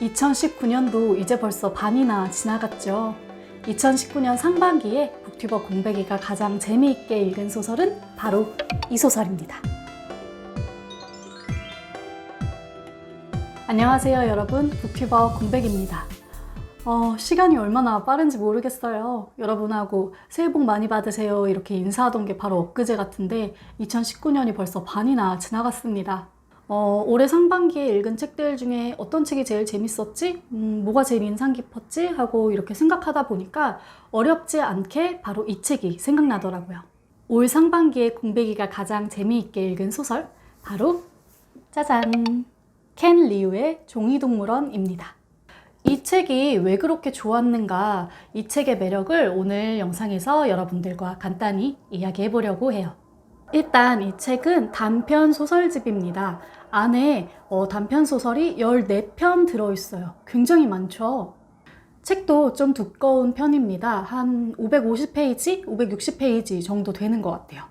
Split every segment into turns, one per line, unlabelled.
2019년도 이제 벌써 반이나 지나갔죠. 2019년 상반기에 북튜버 공백이가 가장 재미있게 읽은 소설은 바로 이 소설입니다. 안녕하세요, 여러분. 북튜버 공백입니다. 어, 시간이 얼마나 빠른지 모르겠어요. 여러분하고 새해 복 많이 받으세요. 이렇게 인사하던 게 바로 엊그제 같은데 2019년이 벌써 반이나 지나갔습니다. 어, 올해 상반기에 읽은 책들 중에 어떤 책이 제일 재밌었지? 음, 뭐가 제일 인상 깊었지? 하고 이렇게 생각하다 보니까 어렵지 않게 바로 이 책이 생각나더라고요. 올 상반기에 공백이가 가장 재미있게 읽은 소설, 바로 짜잔! 켄 리우의 종이동물원입니다. 이 책이 왜 그렇게 좋았는가, 이 책의 매력을 오늘 영상에서 여러분들과 간단히 이야기해 보려고 해요. 일단 이 책은 단편 소설집입니다. 안에 어, 단편 소설이 14편 들어있어요. 굉장히 많죠? 책도 좀 두꺼운 편입니다. 한 550페이지, 560페이지 정도 되는 것 같아요.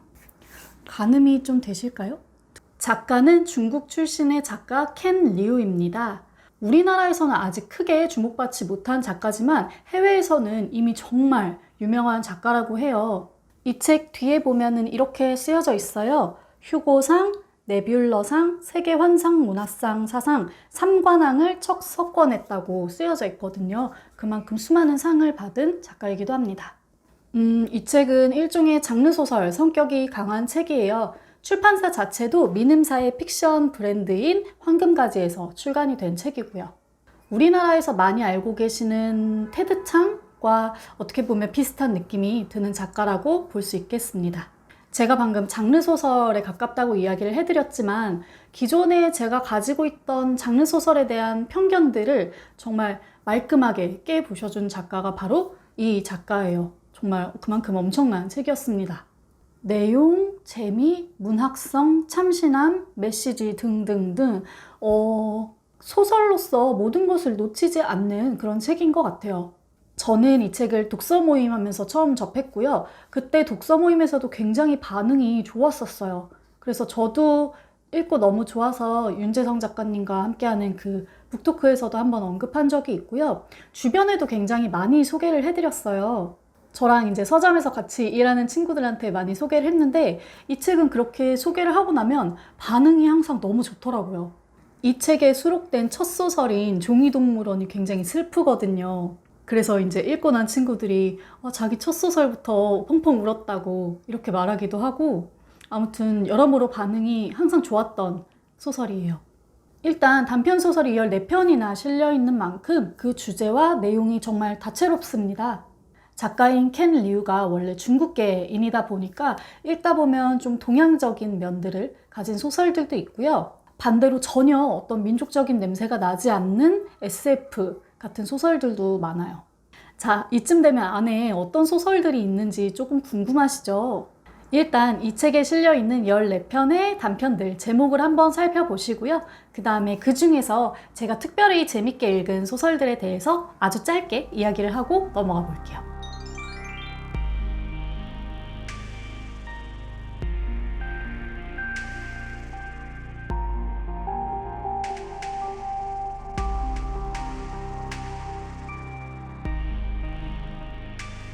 가늠이 좀 되실까요? 작가는 중국 출신의 작가 켄 리우입니다. 우리나라에서는 아직 크게 주목받지 못한 작가지만 해외에서는 이미 정말 유명한 작가라고 해요. 이 책 뒤에 보면은 이렇게 쓰여져 있어요. 휴고상, 네뷸러상, 세계환상문화상 사상 3관왕을 척 석권했다고 쓰여져 있거든요. 그만큼 수많은 상을 받은 작가이기도 합니다. 음, 이 책은 일종의 장르소설 성격이 강한 책이에요. 출판사 자체도 미음사의 픽션 브랜드인 황금가지에서 출간이 된 책이고요. 우리나라에서 많이 알고 계시는 테드창 과 어떻게 보면 비슷한 느낌이 드는 작가라고 볼 수 있겠습니다. 제가 방금 장르 소설에 가깝다고 이야기를 해드렸지만 기존에 제가 가지고 있던 장르 소설에 대한 편견들을 정말 말끔하게 깨 부셔준 작가가 바로 이 작가예요. 정말 그만큼 엄청난 책이었습니다. 내용, 재미, 문학성, 참신함, 메시지 등등등 어, 소설로서 모든 것을 놓치지 않는 그런 책인 것 같아요. 저는 이 책을 독서 모임 하면서 처음 접했고요. 그때 독서 모임에서도 굉장히 반응이 좋았었어요. 그래서 저도 읽고 너무 좋아서 윤재성 작가님과 함께하는 그 북토크에서도 한번 언급한 적이 있고요. 주변에도 굉장히 많이 소개를 해드렸어요. 저랑 이제 서점에서 같이 일하는 친구들한테 많이 소개를 했는데 이 책은 그렇게 소개를 하고 나면 반응이 항상 너무 좋더라고요. 이 책에 수록된 첫 소설인 종이동물원이 굉장히 슬프거든요. 그래서 이제 읽고 난 친구들이 어, 자기 첫 소설부터 펑펑 울었다고 이렇게 말하기도 하고 아무튼 여러모로 반응이 항상 좋았던 소설이에요. 일단 단편 소설이 14편이나 실려 있는 만큼 그 주제와 내용이 정말 다채롭습니다. 작가인 켄 리우가 원래 중국계인이다 보니까 읽다 보면 좀 동양적인 면들을 가진 소설들도 있고요. 반대로 전혀 어떤 민족적인 냄새가 나지 않는 SF 같은 소설들도 많아요. 자, 이쯤 되면 안에 어떤 소설들이 있는지 조금 궁금하시죠? 일단 이 책에 실려 있는 14편의 단편들 제목을 한번 살펴보시고요. 그 다음에 그 중에서 제가 특별히 재밌게 읽은 소설들에 대해서 아주 짧게 이야기를 하고 넘어가 볼게요.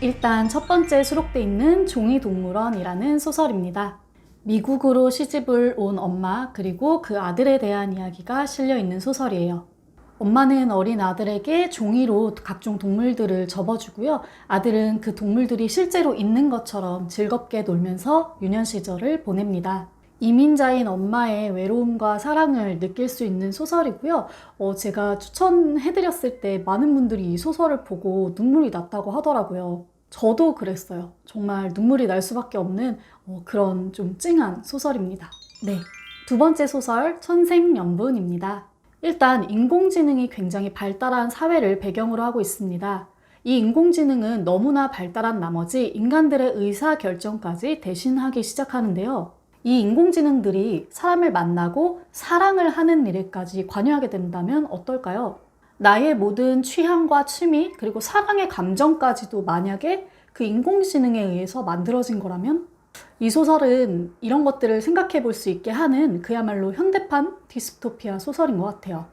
일단 첫 번째 수록돼 있는 종이 동물원이라는 소설입니다. 미국으로 시집을 온 엄마 그리고 그 아들에 대한 이야기가 실려 있는 소설이에요. 엄마는 어린 아들에게 종이로 각종 동물들을 접어주고요. 아들은 그 동물들이 실제로 있는 것처럼 즐겁게 놀면서 유년 시절을 보냅니다. 이민자인 엄마의 외로움과 사랑을 느낄 수 있는 소설이고요. 어, 제가 추천해드렸을 때 많은 분들이 이 소설을 보고 눈물이 났다고 하더라고요. 저도 그랬어요. 정말 눈물이 날 수밖에 없는 어, 그런 좀 찡한 소설입니다. 네. 두 번째 소설, 천생연분입니다. 일단 인공지능이 굉장히 발달한 사회를 배경으로 하고 있습니다. 이 인공지능은 너무나 발달한 나머지 인간들의 의사 결정까지 대신하기 시작하는데요. 이 인공지능들이 사람을 만나고 사랑을 하는 일에까지 관여하게 된다면 어떨까요? 나의 모든 취향과 취미, 그리고 사랑의 감정까지도 만약에 그 인공지능에 의해서 만들어진 거라면 이 소설은 이런 것들을 생각해 볼 수 있게 하는 그야말로 현대판 디스토피아 소설인 것 같아요.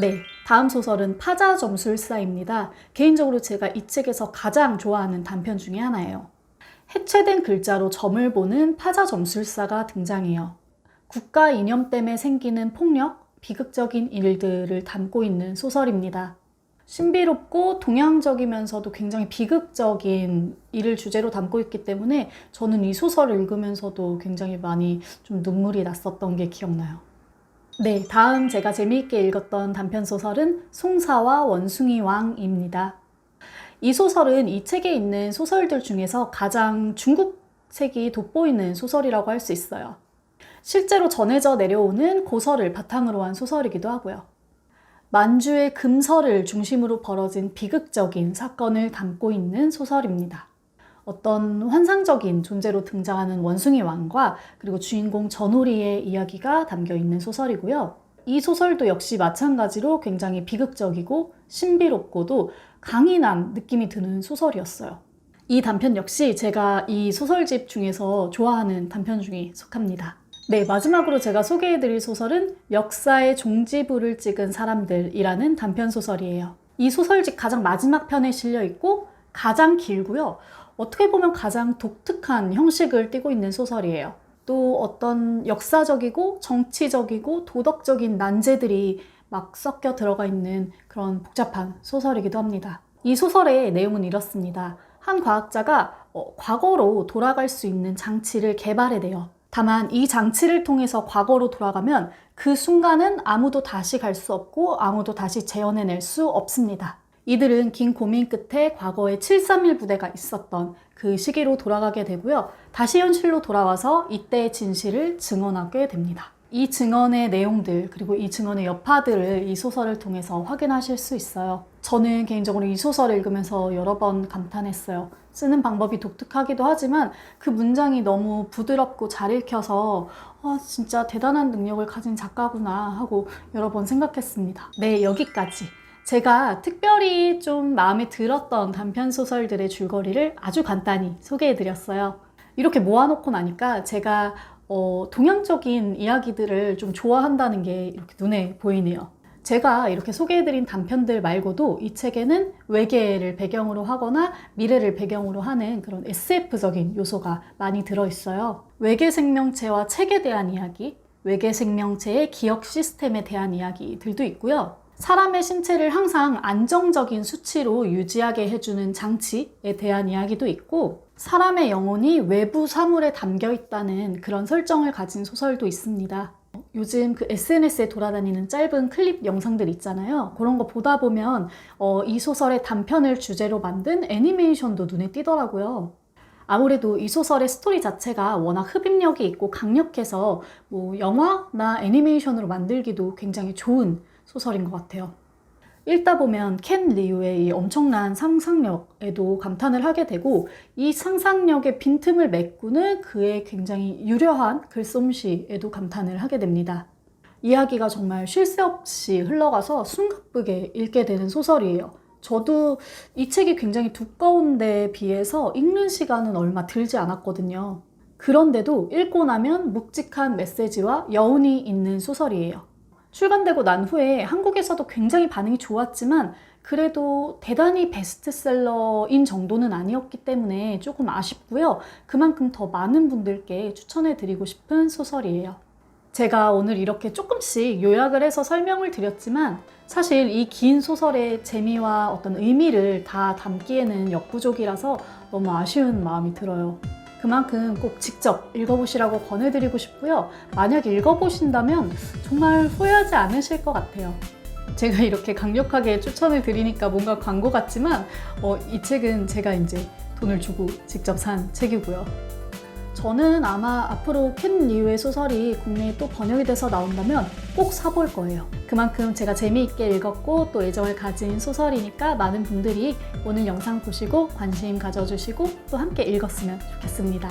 네. 다음 소설은 파자 점술사입니다. 개인적으로 제가 이 책에서 가장 좋아하는 단편 중에 하나예요. 해체된 글자로 점을 보는 파자 점술사가 등장해요. 국가 이념 때문에 생기는 폭력, 비극적인 일들을 담고 있는 소설입니다. 신비롭고 동양적이면서도 굉장히 비극적인 일을 주제로 담고 있기 때문에 저는 이 소설을 읽으면서도 굉장히 많이 좀 눈물이 났었던 게 기억나요. 네, 다음 제가 재미있게 읽었던 단편 소설은 송사와 원숭이 왕입니다. 이 소설은 이 책에 있는 소설들 중에서 가장 중국색이 돋보이는 소설이라고 할 수 있어요. 실제로 전해져 내려오는 고서를 바탕으로 한 소설이기도 하고요. 만주의 금설을 중심으로 벌어진 비극적인 사건을 담고 있는 소설입니다. 어떤 환상적인 존재로 등장하는 원숭이 왕과 그리고 주인공 전오리의 이야기가 담겨 있는 소설이고요. 이 소설도 역시 마찬가지로 굉장히 비극적이고 신비롭고도 강인한 느낌이 드는 소설이었어요. 이 단편 역시 제가 이 소설집 중에서 좋아하는 단편 중에 속합니다. 네, 마지막으로 제가 소개해드릴 소설은 역사의 종지부를 찍은 사람들이라는 단편 소설이에요. 이 소설집 가장 마지막 편에 실려 있고 가장 길고요. 어떻게 보면 가장 독특한 형식을 띠고 있는 소설이에요. 또 어떤 역사적이고 정치적이고 도덕적인 난제들이 막 섞여 들어가 있는 그런 복잡한 소설이기도 합니다. 이 소설의 내용은 이렇습니다. 한 과학자가 어, 과거로 돌아갈 수 있는 장치를 개발해내요. 다만 이 장치를 통해서 과거로 돌아가면 그 순간은 아무도 다시 갈 수 없고 아무도 다시 재현해낼 수 없습니다. 이들은 긴 고민 끝에 과거에 731 부대가 있었던 그 시기로 돌아가게 되고요. 다시 현실로 돌아와서 이때의 진실을 증언하게 됩니다. 이 증언의 내용들 그리고 이 증언의 여파들을 이 소설을 통해서 확인하실 수 있어요. 저는 개인적으로 이 소설을 읽으면서 여러 번 감탄했어요. 쓰는 방법이 독특하기도 하지만 그 문장이 너무 부드럽고 잘 읽혀서 아, 진짜 대단한 능력을 가진 작가구나 하고 여러 번 생각했습니다. 네, 여기까지. 제가 특별히 좀 마음에 들었던 단편 소설들의 줄거리를 아주 간단히 소개해 드렸어요. 이렇게 모아놓고 나니까 제가 어, 동양적인 이야기들을 좀 좋아한다는 게 이렇게 눈에 보이네요. 제가 이렇게 소개해드린 단편들 말고도 이 책에는 외계를 배경으로 하거나 미래를 배경으로 하는 그런 SF적인 요소가 많이 들어있어요. 외계 생명체와 책에 대한 이야기, 외계 생명체의 기억 시스템에 대한 이야기들도 있고요. 사람의 신체를 항상 안정적인 수치로 유지하게 해주는 장치에 대한 이야기도 있고, 사람의 영혼이 외부 사물에 담겨 있다는 그런 설정을 가진 소설도 있습니다. 요즘 그 SNS에 돌아다니는 짧은 클립 영상들 있잖아요. 그런 거 보다 보면 어, 이 소설의 단편을 주제로 만든 애니메이션도 눈에 띄더라고요. 아무래도 이 소설의 스토리 자체가 워낙 흡입력이 있고 강력해서 뭐 영화나 애니메이션으로 만들기도 굉장히 좋은 소설인 것 같아요. 읽다 보면 켄 리우의 이 엄청난 상상력에도 감탄을 하게 되고 이 상상력의 빈틈을 메꾸는 그의 굉장히 유려한 글솜씨에도 감탄을 하게 됩니다. 이야기가 정말 쉴 새 없이 흘러가서 숨가쁘게 읽게 되는 소설이에요. 저도 이 책이 굉장히 두꺼운데 비해서 읽는 시간은 얼마 들지 않았거든요. 그런데도 읽고 나면 묵직한 메시지와 여운이 있는 소설이에요. 출간되고 난 후에 한국에서도 굉장히 반응이 좋았지만 그래도 대단히 베스트셀러인 정도는 아니었기 때문에 조금 아쉽고요. 그만큼 더 많은 분들께 추천해 드리고 싶은 소설이에요. 제가 오늘 이렇게 조금씩 요약을 해서 설명을 드렸지만 사실 이 긴 소설의 재미와 어떤 의미를 다 담기에는 역부족이라서 너무 아쉬운 마음이 들어요. 그만큼 꼭 직접 읽어보시라고 권해드리고 싶고요. 만약 읽어보신다면 정말 후회하지 않으실 것 같아요. 제가 이렇게 강력하게 추천을 드리니까 뭔가 광고 같지만 어, 이 책은 제가 이제 돈을 주고 직접 산 책이고요. 저는 아마 앞으로 켄 리우의 소설이 국내에 또 번역이 돼서 나온다면 꼭 사볼 거예요. 그만큼 제가 재미있게 읽었고 또 애정을 가진 소설이니까 많은 분들이 오늘 영상 보시고 관심 가져주시고 또 함께 읽었으면 좋겠습니다.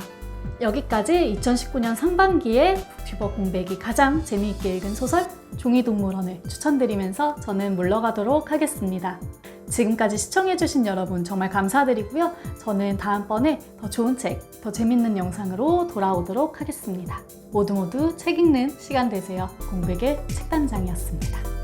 여기까지 2019년 상반기에 북튜버 공백이 가장 재미있게 읽은 소설 종이동물원을 추천드리면서 저는 물러가도록 하겠습니다. 지금까지 시청해주신 여러분 정말 감사드리고요. 저는 다음번에 더 좋은 책, 더 재밌는 영상으로 돌아오도록 하겠습니다. 모두 모두 책 읽는 시간 되세요. 공백의 책단장이었습니다.